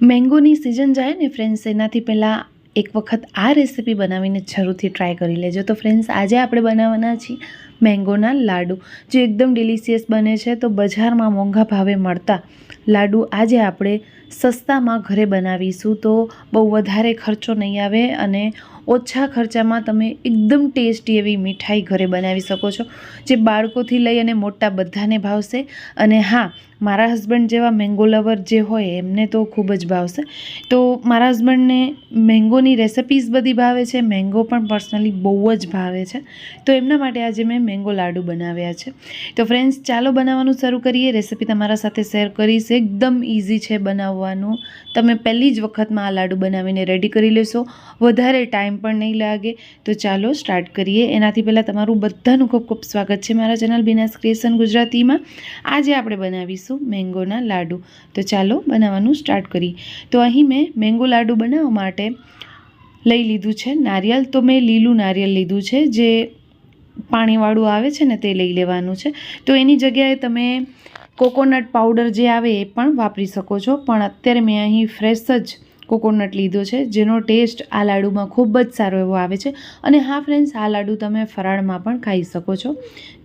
મેંગોની season જાય ને friends, એનાથી પહેલાં એક વખત આ રેસીપી બનાવીને જરૂરથી ટ્રાય કરી લેજો. તો ફ્રેન્ડ્સ, આજે આપણે બનાવવાના છીએ મેંગોના લાડુ. જે એકદમ ડિલિશિયસ બને છે, તો બજારમાં મોંઘા ભાવે મળતા લાડુ આજે આપણે સસ્તામાં ઘરે બનાવીશું. તો બહુ વધારે ખર્ચો નહીં આવે અને ઓછા ખર્ચામાં તમે એકદમ ટેસ્ટી એવી મીઠાઈ ઘરે બનાવી શકો છો, જે બાળકોથી લઈ અને મોટા બધાને ભાવશે. અને હા મારા હસબન્ડ જેવા મેંગો લવર જે હોય એમને તો ખૂબ જ ભાવશે. તો મારા હસબન્ડને મેંગોની રેસિપીઝ બધી ભાવે છે મેંગો પણ પર્સનલી બહુ જ ભાવે છે. તો એમના માટે આજે મેં મેંગો લાડુ બનાવ્યા છે. તો ફ્રેન્ડ્સ ચાલો બનાવવાનું શરૂ કરીએ. રેસિપી તમારા સાથે શેર કરીશ. એકદમ ઇઝી છે બનાવવાનું. તમે પહેલી જ વખતમાં આ લાડુ બનાવીને રેડી કરી લેશો. વધારે ટાઈમ પણ નહીં લાગે. તો ચાલો સ્ટાર્ટ કરીએ. એનાથી પહેલાં તમારું બધાનું ખૂબ ખૂબ સ્વાગત છે મારા ચેનલ બિનાસ ક્રિએશન ગુજરાતીમાં. આજે આપણે બનાવીશું મેંગોના લાડુ. તો ચાલો બનાવવાનું સ્ટાર્ટ કરીએ. તો અહીં મેં મેંગો લાડુ બનાવવા માટે લઈ લીધું છે નારિયેલ. તો મેં લીલું નારિયેલ લીધું છે. જે પાણીવાળું આવે છે ને તે લઈ લેવાનું છે. તો એની જગ્યાએ તમે કોકોનટ પાવડર જે આવે એ પણ વાપરી શકો છો. પણ અત્યારે મેં અહીં ફ્રેશ જ કોકોનટ લીધો છે, જેનો ટેસ્ટ આ લાડુમાં ખૂબ જ સારો એવો આવે છે. અને હા ફ્રેન્ડ્સ આ લાડુ તમે ફરાળમાં પણ ખાઈ શકો છો.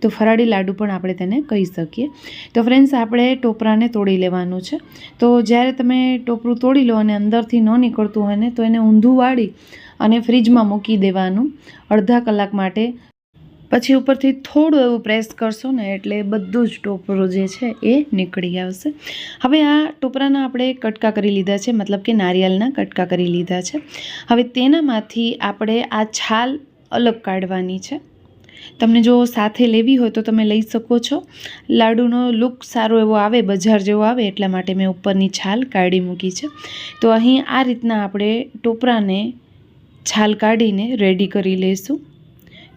તો ફરાળી લાડુ પણ આપણે તેને કહી શકીએ. તો ફ્રેન્ડ્સ આપણે ટોપરાને તોડી લેવાનું છે. તો જ્યારે તમે ટોપરું તોડી લો અને અંદરથી ન નીકળતું હોય ને, તો એને ઊંધું વાળી અને ફ્રીજમાં મૂકી દેવાનું અડધા કલાક માટે પછી ઉપરથી થોડું એવું પ્રેસ કરશો ને એટલે બધું જ ટોપરું જે છે એ નીકળી આવશે. હવે આ ટોપરાના આપણે કટકા કરી લીધા છે, મતલબ કે નારિયેળના કટકા કરી લીધા છે. હવે તેનામાંથી આપણે આ છાલ અલગ કાઢવાની છે. તમને જો સાથે લેવી હોય તો તમે લઈ શકો છો. લાડુનો લુક સારો એવો આવે, બજાર જેવો આવે, એટલા માટે મેં ઉપરની છાલ કાઢી મૂકી છે. તો અહીં આ રીતના આપણે ટોપરાને છાલ કાઢીને રેડી કરી લઈશું.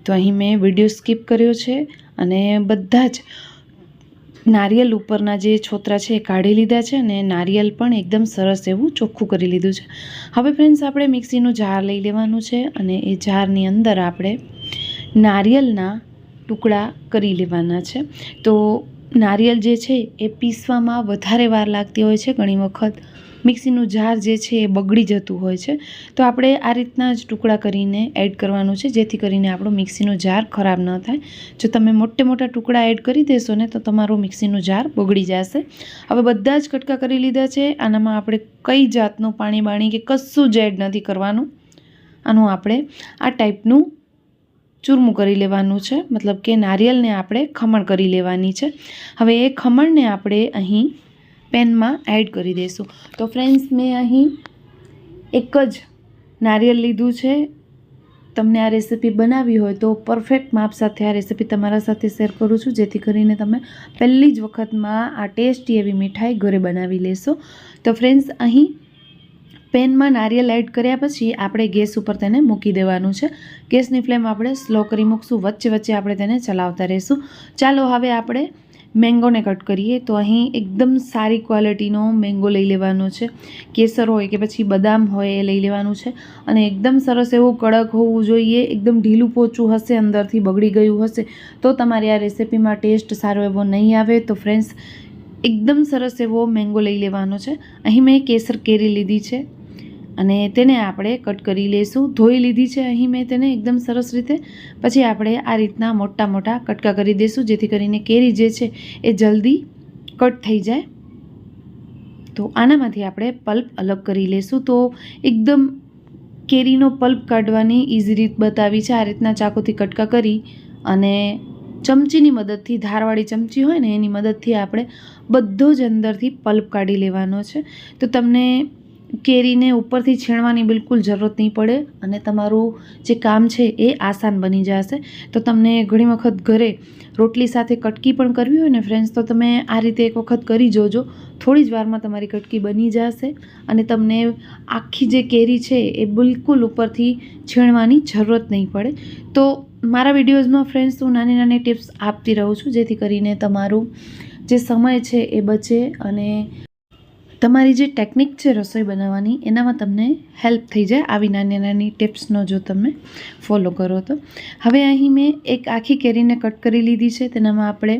તો અહીં મેં વીડિયો સ્કીપ કર્યો છે અને બધા જ નારિયેલ ઉપરના જે છોતરા છે એ કાઢી લીધા છે અને નારિયેલ પણ એકદમ સરસ એવું ચોખ્ખું કરી લીધું છે. હવે ફ્રેન્ડ્સ આપણે મિક્સીનું જાર લઈ લેવાનું છે અને એ જારની અંદર આપણે નારિયેલના ટુકડા કરી લેવાના છે. તો નારિયેલ જે છે એ પીસવામાં વધારે વાર લાગતી હોય છે ઘણી વખત. મિક્સીનું જાર જે છે એ બગડી જતું હોય છે. તો આપણે આ રીતના જ ટુકડા કરીને એડ કરવાનું છે, જેથી કરીને આપણું મિક્સીનું જાર ખરાબ ન થાય. જો તમે મોટે મોટા ટુકડા એડ કરી દેશો ને, તો તમારું મિક્સીનું જાર બગડી જશે. હવે બધા જ કટકા કરી લીધા છે. આનામાં આપણે કઈ જાતનું પાણી બાણી કે કશું જ એડ નથી કરવાનું. આનું આપણે આ ટાઈપનું ચૂરમું કરી લેવાનું છે. મતલબ કે નારિયેલને આપણે ખમણ કરી લેવાની છે. હવે એ ખમણને આપણે અહીં પેનમાં એડ કરી દઈશું. તો ફ્રેન્ડ્સ મેં અહીં એક જ નારિયેળ લીધું છે. તમને આ રેસીપી બનાવવી હોય તો પરફેક્ટ માપ સાથે આ રેસીપી તમારા સાથે શેર કરું છું. જેથી કરીને તમે પહેલી જ વખતમાં આ ટેસ્ટી એવી મીઠાઈ ઘરે બનાવી લેશો. તો ફ્રેન્ડ્સ અહીં પેનમાં નારિયેલ એડ કર્યા પછી આપણે ગેસ ઉપર તેને મૂકી દેવાનું છે. ગેસની ફ્લેમ આપણે સ્લો કરી મૂકશું. વચ્ચે વચ્ચે આપણે તેને ચલાવતા રહીશું. ચાલો હવે આપણે મેંગોને કટ કરીએ. તો અહીં એકદમ સારી ક્વોલિટીનો મેંગો લઈ લેવાનો છે. કેસર હોય કે પછી બદામ હોય એ લઈ લેવાનું છે. અને એકદમ સરસ એવું કડક હોવું જોઈએ. એકદમ ઢીલું પોચું હશે, અંદરથી બગડી ગયું હશે, તો તમારી આ રેસિપીમાં ટેસ્ટ સારો એવો નહીં આવે. તો ફ્રેન્ડ્સ એકદમ સરસ એવો મેંગો લઈ લેવાનો છે. અહીં મેં કેસર કેરી લીધી છે. અને તેને આપણે કટ કરી લઈશું ધોઈ લીધી છે અહીં મેં તેને એકદમ સરસ રીતે. પછી આપણે આ રીતના મોટા મોટા કટકા કરી દઈશું જેથી કરીને કેરી જે છે એ જલ્દી કટ થઈ જાય. તો આનામાંથી આપણે પલ્પ અલગ કરી લઈશું તો એકદમ કેરીનો પલ્પ કાઢવાની ઇઝી રીત બતાવી છે આ રીતના ચાકુથી કટકા કરી અને ચમચીની મદદથી, ધારવાળી ચમચી હોય ને એની મદદથી આપણે બધો જ અંદરથી પલ્પ કાઢી લેવાનો છે. તો તમને કેરીને ઉપરથી છીણવાની બિલકુલ જરૂરત નહીં પડે અને તમારું જે કામ છે એ આસાન બની જશે. તો તમને ઘણી વખત ઘરે રોટલી સાથે કટકી પણ કરવી હોય ને ફ્રેન્ડ્સ તો તમે આ રીતે એક વખત કરી જોજો. થોડી જ વારમાં તમારી કટકી બની જશે અને તમને આખી જે કેરી છે એ બિલકુલ ઉપરથી છીણવાની જરૂરત નહીં પડે. તો મારા વિડીયોઝમાં ફ્રેન્ડ્સ હું નાની નાની ટિપ્સ આપતી રહું છું જેથી કરીને તમારું જે સમય છે એ બચે અને તમારી જે ટેકનિક છે રસોઈ બનાવવાની, એનામાં તમને હેલ્પ થઈ જાય આવી નાની નાની ટિપ્સનો જો તમે ફોલો કરો તો. હવે અહીં મેં એક આખી કેરીને કટ કરી લીધી છે, તેનામાં આપણે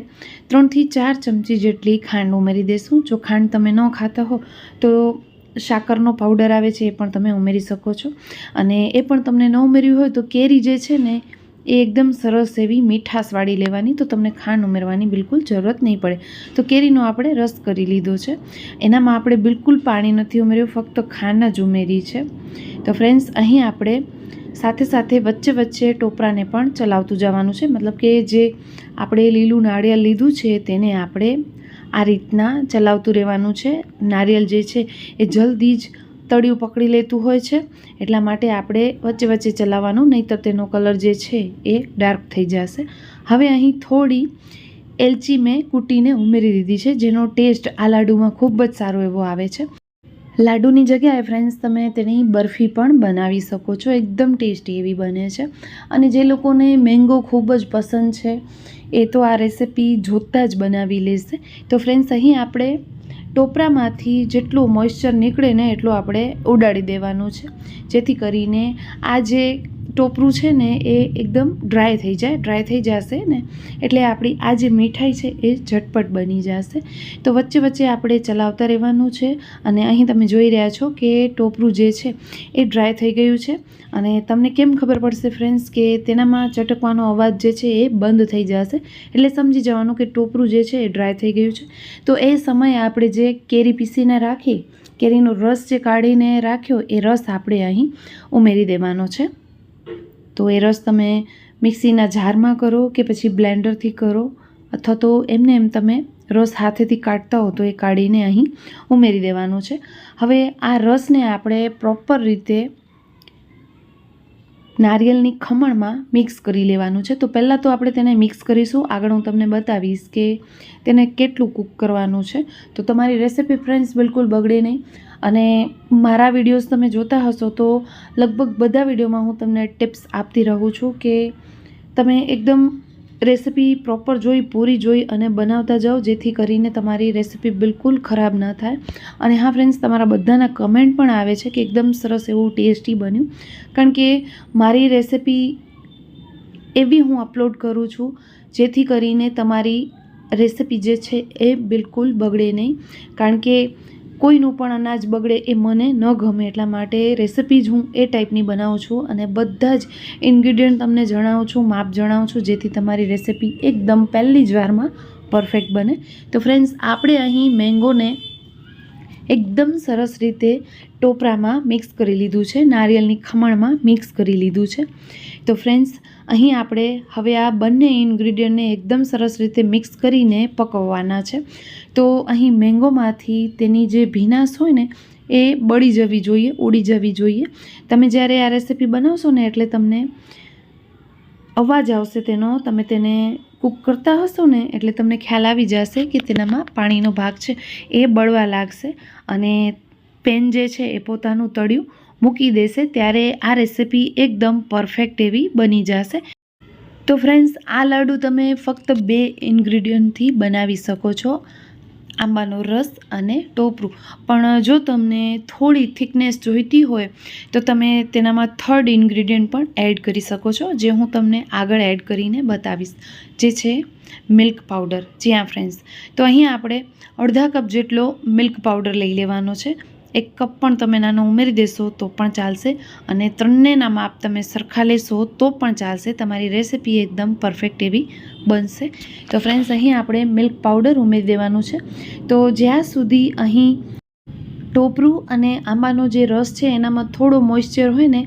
ત્રણથી ચાર ચમચી જેટલી ખાંડ ઉમેરી દઈશું જો ખાંડ તમે ન ખાતા હો, તો સાકરનો પાવડર આવે છે એ પણ તમે ઉમેરી શકો છો. અને એ પણ તમને ન ઉમેર્યું હોય તો કેરી જે છે ને એ એકદમ સરસ એવી મીઠાશવાળી લેવાની, તો તમને ખાંડ ઉમેરવાની બિલકુલ જરૂરત નહીં પડે. તો કેરીનો આપણે રસ કરી લીધો છે. એનામાં આપણે બિલકુલ પાણી નથી ઉમેર્યું, ફક્ત ખાંડ જ ઉમેરી છે. તો ફ્રેન્ડ્સ, અહીં આપણે સાથે સાથે વચ્ચે વચ્ચે ટોપરાને પણ ચલાવતું જવાનું છે. મતલબ કે જે આપણે લીલું નાળિયેર લીધું છે, તેને આપણે આ રીતના ચલાવતું રહેવાનું છે. નારિયેળ જે છે, એ જલ્દી જ તળિયું પકડી લેતું હોય છે, એટલા માટે આપણે વચ્ચે વચ્ચે ચલાવવાનું, નહીંતર તેનો કલર જે છે એ ડાર્ક થઈ જશે. હવે અહીં થોડી એલચી મેં કૂટીને ઉમેરી દીધી છે, જેનો ટેસ્ટ આ લાડુમાં ખૂબ જ સારો એવો આવે છે. લાડુની જગ્યાએ ફ્રેન્ડ્સ તમે તેની બરફી પણ બનાવી શકો છો, એકદમ ટેસ્ટી એવી બને છે. અને જે લોકોને મેંગો ખૂબ જ પસંદ છે, એ તો આ રેસિપી જોતાં જ બનાવી લેશે. તો ફ્રેન્ડ્સ અહીં આપણે ટોપરામાંથી જેટલું મોઇશ્ચર નીકળે ને એટલું આપણે ઉડાડી દેવાનું છે. જેથી કરીને આ જે ટોપરું છે ને એ એકદમ ડ્રાય થઈ જાય ડ્રાય થઈ જશે ને એટલે આપણી આ જે મીઠાઈ છે એ ઝટપટ બની જશે. તો વચ્ચે વચ્ચે આપણે ચલાવતા રહેવાનું છે અને અહીં તમે જોઈ રહ્યા છો કે ટોપરું જે છે એ ડ્રાય થઈ ગયું છે. અને તમને કેમ ખબર પડશે ફ્રેન્ડ્સ કે તેનામાં ચટકવાનો અવાજ જે છે એ બંધ થઈ જશે. એટલે સમજી જવાનું કે ટોપરું જે છે એ ડ્રાય થઈ ગયું છે. તો એ સમયે આપણે જે કેરી પીસીને રાખી, કેરીનો રસ જે કાઢીને રાખ્યો, એ રસ આપણે અહીં ઉમેરી દેવાનો છે. તો એ રસ તમે મિક્સીના જારમાં કરો કે પછી બ્લેન્ડરથી કરો? અથવા તો એમને એમ તમે રસ હાથેથી કાઢતા હો તો એ કાઢીને અહીં ઉમેરી દેવાનો છે. હવે આ રસને આપણે પ્રોપર રીતે નારિયેલની ખમણમાં મિક્સ કરી લેવાનું છે. તો પહેલાં તો આપણે તેને મિક્સ કરીશું. આગળ હું તમને બતાવીશ કે તેને કેટલું કૂક કરવાનું છે. તો તમારી રેસિપી ફ્રેન્ડ્સ, બિલકુલ બગડે નહીં. અને મારા વિડીયોઝ તમે જોતા હશો તો લગભગ બધા વિડીયોમાં હું તમને ટિપ્સ આપતી રહું છું કે તમે એકદમ રેસિપી પ્રોપર જોઈ, પૂરી જોઈ અને બનાવતા જાઓ, જેથી કરીને તમારી રેસિપી બિલકુલ ખરાબ ન થાય. અને હા ફ્રેન્ડ્સ તમારા બધાના કમેન્ટ પણ આવે છે કે એકદમ સરસ એવું ટેસ્ટી બન્યું. કારણ કે મારી રેસિપી એવી હું અપલોડ કરું છું, જેથી કરીને તમારી રેસિપી જે છે એ બિલકુલ બગડે નહીં. કારણ કે કોઈનું પણ અનાજ બગડે એ મને ન ગમે એટલા માટે રેસિપી જ હું એ ટાઈપની બનાવું છું અને બધા જ ઇન્ગ્રીડિયન્ટ તમને જણાવું છું, માપ જણાવું છું, જેથી તમારી રેસિપી એકદમ પહેલી જ વારમાં પરફેક્ટ બને. તો ફ્રેન્ડ્સ આપણે અહીં મેંગોને એકદમ સરસ રીતે ટોપરામાં મિક્સ કરી લીધું છે. નારિયેળની ખમણમાં મિક્સ કરી લીધું છે. તો ફ્રેન્ડ્સ અહીં આપણે હવે આ બંને ઇન્ગ્રીડિયન્ટને એકદમ સરસ રીતે મિક્સ કરીને પકવવાના છે. તો અહીં મેંગોમાંથી તેની જે ભીનાશ હોય ને, એ બળી જવી જોઈએ, ઉડી જવી જોઈએ. તમે જ્યારે આ રેસીપી બનાવશો ને, એટલે તમને અવાજ આવશે તેનો, તમે તેને કૂક કરતા હશો ને, એટલે તમને ખ્યાલ આવી જશે કે તેનામાં પાણીનો ભાગ છે. એ બળવા લાગશે અને પેન જે છે એ પોતાનું તળિયું મૂકી દેશે, ત્યારે આ રેસિપી એકદમ પરફેક્ટ એવી બની જશે. તો ફ્રેન્ડ્સ, આ લાડુ તમે ફક્ત બે ઇન્ગ્રીડિયન્ટથી બનાવી શકો છો. આંબાનો રસ અને ટોપરું. પણ જો તમને થોડી થિકનેસ જોઈતી હોય, તો તમે તેનામાં થર્ડ ઇન્ગ્રીડિયન્ટ પણ એડ કરી શકો છો, જે હું તમને આગળ એડ કરીને બતાવીશ, જે છે મિલ્ક પાવડર. જ્યાં ફ્રેન્ડ્સ. તો અહીં આપણે અડધા કપ જેટલો મિલ્ક પાવડર લઈ લેવાનો છે. એક કપ પણ તમે નાનો ઉમેરી દેશો તો પણ ચાલશે અને ત્રણેયના માપ તમે સરખા લેશો તો પણ ચાલશે. તમારી રેસિપી એકદમ પરફેક્ટ એવી બનશે. તો ફ્રેન્ડ્સ અહીં આપણે મિલ્ક પાવડર ઉમેરી દેવાનું છે. તો જ્યાં સુધી અહીં ટોપરું અને આંબાનો જે રસ છે, એનામાં થોડો મોઇશ્ચર હોય ને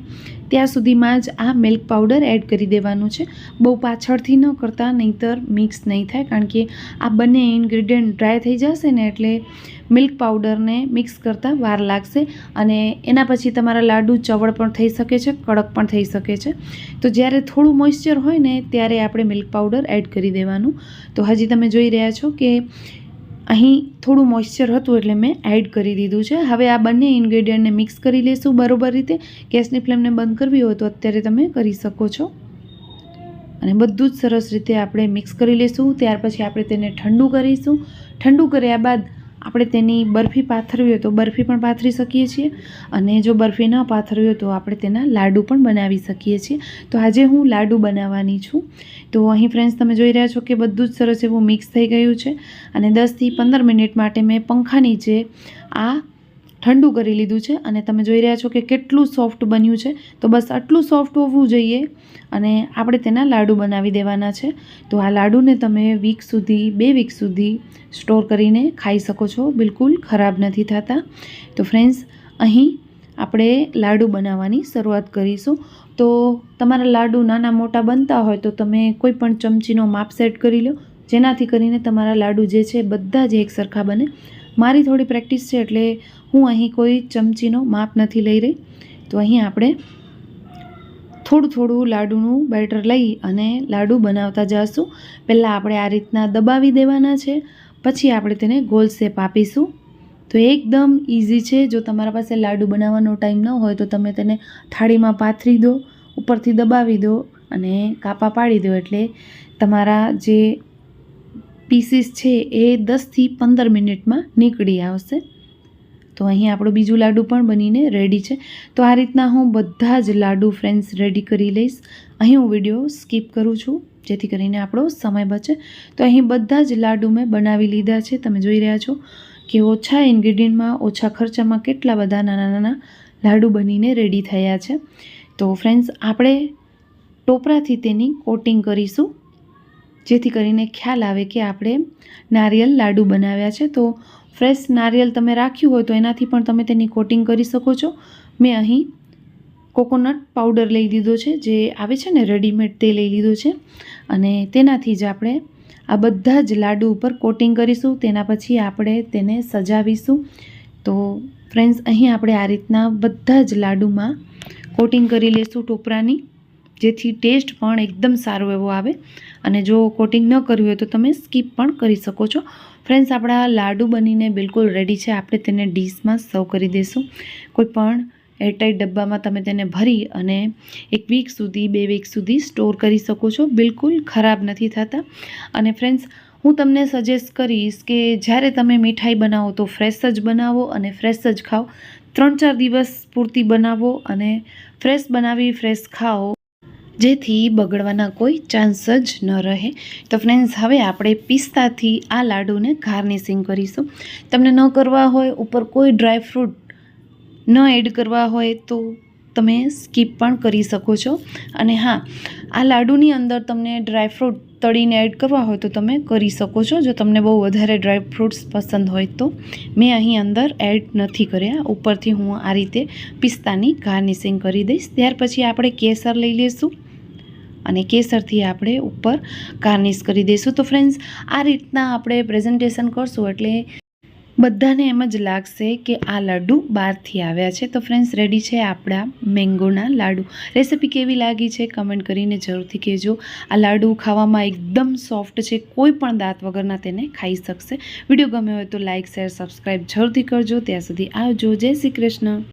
ત્યાં સુધીમાં જ આ મિલ્ક પાવડર એડ કરી દેવાનું છે. બહુ પાછળથી ન કરતા, નહીંતર મિક્સ નહીં થાય, કારણ કે આ બંને ઇન્ગ્રીડિયન્ટ ડ્રાય થઈ જશે ને એટલે મિલ્ક પાવડરને મિક્સ કરતાં વાર લાગશે અને એના પછી તમારા લાડુ ચવળ પણ થઈ શકે છે, કડક પણ થઈ શકે છે. તો જ્યારે થોડું મોઇશ્ચર હોય ને, ત્યારે આપણે મિલ્ક પાવડર એડ કરી દેવાનું. તો હજી તમે જોઈ રહ્યા છો કે અહીં થોડું મોઇશ્ચર હતું એટલે મેં એડ કરી દીધું છે. હવે આ બંને ઇન્ગ્રેડિયન્ટને મિક્સ કરી લઈશું બરોબર રીતે. ગેસની ફ્લેમને બંધ કરવી હોય તો અત્યારે તમે કરી શકો છો. અને બધું જ સરસ રીતે આપણે મિક્સ કરી લઈશું ત્યાર પછી આપણે તેને ઠંડુ કરીશું. ઠંડુ કર્યા બાદ આપણે તેની બરફી પાથરવી હોય તો બરફી પણ પાથરી શકીએ છીએ અને જો બરફી ન પાથરવી હોય તો આપણે તેના લાડુ પણ બનાવી શકીએ છીએ. તો આજે હું લાડુ બનાવવાની છું. તો અહીં ફ્રેન્ડ્સ તમે જોઈ રહ્યા છો કે બધું જ સરસ એવું મિક્સ થઈ ગયું છે અને દસથી પંદર મિનિટ માટે મેં પંખા નીચે આ ઠંડુ કરી લીધું છે અને તમે જોઈ રહ્યા છો કે કેટલું સોફ્ટ બન્યું છે. તો બસ આટલું સોફ્ટ હોવું જોઈએ અને આપણે તેના લાડુ બનાવી દેવાના છે. તો આ લાડુને તમે વીક સુધી, બે વીક સુધી સ્ટોર કરીને ખાઈ શકો છો. બિલકુલ ખરાબ નથી થતા. તો ફ્રેન્ડ્સ, અહીં આપણે લાડુ બનાવવાની શરૂઆત કરીશું. તો તમારા લાડુ નાના મોટા બનતા હોય તો તમે કોઈ પણ ચમચીનો માપ સેટ કરી લો. જેનાથી કરીને તમારા લાડુ જે છે બધા જ એક સરખા બને. મારી થોડી પ્રેક્ટિસ છે એટલે હું અહીં કોઈ ચમચીનો માપ નથી લઈ રહી. તો અહીં આપણે થોડું થોડું લાડુનું બેટર લઈ અને લાડુ બનાવતા જઈશું પહેલાં આપણે આ રીતના દબાવી દેવાના છે, પછી આપણે તેને ગોલ શેપ આપીશું. તો એકદમ ઇઝી છે, જો તમારા પાસે લાડુ બનાવવાનો ટાઈમ ન હોય તો તમે તેને થાળીમાં પાથરી દો, ઉપરથી દબાવી દો અને કાપા પાડી દો એટલે તમારા જે પીસીસ છે એ દસથી પંદર મિનિટમાં નીકળી આવશે. તો અહીં આપણું બીજું લાડુ પણ બનીને રેડી છે. તો આ રીતના હું બધા જ લાડુ ફ્રેન્ડ્સ રેડી કરી લઈશ. અહીં હું વીડિયો સ્કીપ કરું છું, જેથી કરીને આપણો સમય બચે. તો અહીં બધા જ લાડુ મેં બનાવી લીધા છે, તમે જોઈ રહ્યા છો કે ઓછા ઇન્ગ્રીડિયન્ટમાં ઓછા ખર્ચામાં કેટલા બધા નાના નાના લાડુ બનીને રેડી થયા છે. તો ફ્રેન્ડ્સ આપણે ટોપરાથી તેની કોટિંગ કરીશું. જેથી કરીને ખ્યાલ આવે કે આપણે નારિયેલ લાડુ બનાવ્યા છે. તો ફ્રેશ નારિયેલ તમે રાખ્યું હોય તો એનાથી પણ તમે તેની કોટિંગ કરી શકો છો. મેં અહીં કોકોનટ પાવડર લઈ લીધો છે, જે આવે છે ને રેડીમેડ તે લઈ લીધો છે. અને તેનાથી જ આપણે આ બધા જ લાડુ ઉપર કોટિંગ કરીશું. તેના પછી આપણે તેને સજાવીશું. તો ફ્રેન્ડ્સ અહીં આપણે આ રીતના બધા જ લાડુમાં કોટિંગ કરી લઈશું ટોપરાની. જેથી ટેસ્ટ પણ એકદમ સારો એવો આવે. અને જો કોટિંગ ન કર્યું હોય તો તમે સ્કીપ પણ કરી શકો છો. ફ્રેન્ડ્સ, આપણા લાડુ બનીને બિલકુલ રેડી છે. આપણે તેને ડીશમાં સર્વ કરી દઈશું. કોઈ પણ એરટાઈટ ડબ્બામાં તમે તેને ભરી અને એક વીક સુધી, બે વીક સુધી સ્ટોર કરી શકો છો. બિલકુલ ખરાબ નથી થતા. અને ફ્રેન્ડ્સ, હું તમને સજેસ્ટ કરીશ કે જ્યારે તમે મીઠાઈ બનાવો તો ફ્રેશ જ બનાવો અને ફ્રેશ જ ખાઓ. ત્રણ ચાર દિવસ પૂરતી બનાવો અને ફ્રેશ બનાવી ફ્રેશ ખાઓ. જેથી બગડવાના કોઈ ચાન્સ જ ન રહે. તો ફ્રેન્ડ્સ હવે આપણે પિસ્તાથી આ લાડુને ગાર્નિશિંગ કરીશું. તમને ન કરવા હોય, ઉપર કોઈ ડ્રાયફ્રૂટ ન એડ કરવા હોય, તો તમે સ્કીપ પણ કરી શકો છો. અને હા, આ લાડુની અંદર તમને ડ્રાયફ્રૂટ તળીને એડ કરવા હોય તો તમે કરી શકો છો. જો તમને બહુ વધારે ડ્રાય ફ્રૂટ્સ પસંદ હોય તો મેં અહીં અંદર એડ નથી કર્યા. ઉપરથી હું આ રીતે પિસ્તાની ગાર્નિશિંગ કરી દઈશ. ત્યાર પછી આપણે કેસર લઈ લઈશું. અને કેસરથી આપણે ઉપર ગાર્નિશ કરી દઈશું. તો ફ્રેન્ડ્સ આ રીતના આપણે પ્રેઝન્ટેશન કરશું એટલે બધાને એમ જ લાગશે કે આ લાડુ બહારથી આવ્યા છે. તો ફ્રેન્ડ્સ રેડી છે આપણા મેંગોના લાડુ? રેસિપી કેવી લાગી છે? કમેન્ટ કરીને જરૂરથી કહેજો. આ લાડુ ખાવામાં એકદમ સોફ્ટ છે. કોઈ પણ દાંત વગરના તેને ખાઈ શકશે. વીડિયો ગમ્યો હોય તો લાઇક શેર સબસ્ક્રાઈબ જરૂરથી કરજો. ત્યાં સુધી આવજો. જય શ્રી કૃષ્ણ.